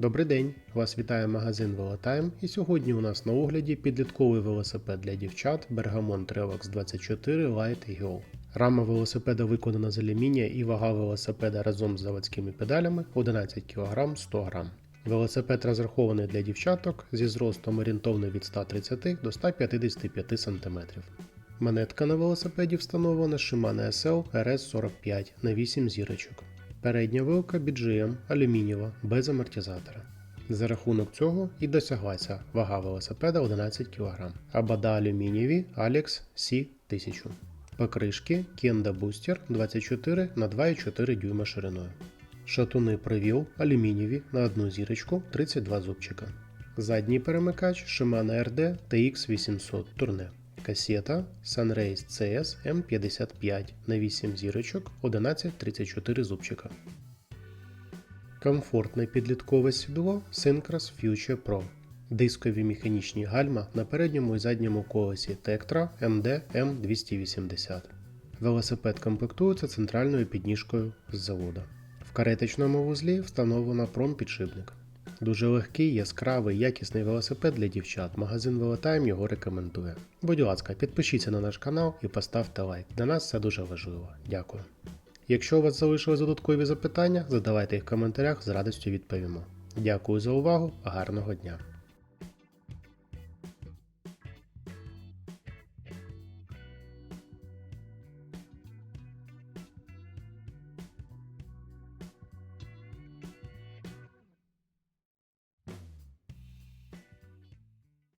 Добрий день! Вас вітає магазин Велотайм і сьогодні у нас на огляді підлітковий велосипед для дівчат Bergamon Trelox 24 Light Girl. Рама велосипеда виконана з алюмінія і вага велосипеда разом з заводськими педалями 11 кг 100 г. Велосипед розрахований для дівчаток зі зростом орієнтовно від 130 до 155 см. Монетка на велосипеді встановлена Shimano SL RS45 на 8 зірочок. Передня вилка BGM алюмінієва без амортизатора. За рахунок цього і досяглася вага велосипеда 11 кг, а бада алюмінієві Alex C1000. Покришки Kenda Booster 24 на 2,4 дюйма шириною. Шатуни привіл алюмінієві на одну зірочку 32 зубчика. Задній перемикач Shimano RD TX800 турне. Касета Sunrace CS M55 на 8 зірочок 1134 зубчика. Комфортне підліткове сідло Syncros Future Pro. Дискові механічні гальма на передньому і задньому колесі Tetra MD M280. Велосипед комплектується центральною підніжкою з заводу. В кареточному вузлі встановлено промпідшипник. Дуже легкий, яскравий, якісний велосипед для дівчат. Магазин Велотайм його рекомендує. Будь ласка, підпишіться на наш канал і поставте лайк. Для нас це дуже важливо. Дякую. Якщо у вас залишились додаткові запитання, задавайте їх в коментарях, з радістю відповімо. Дякую за увагу, гарного дня!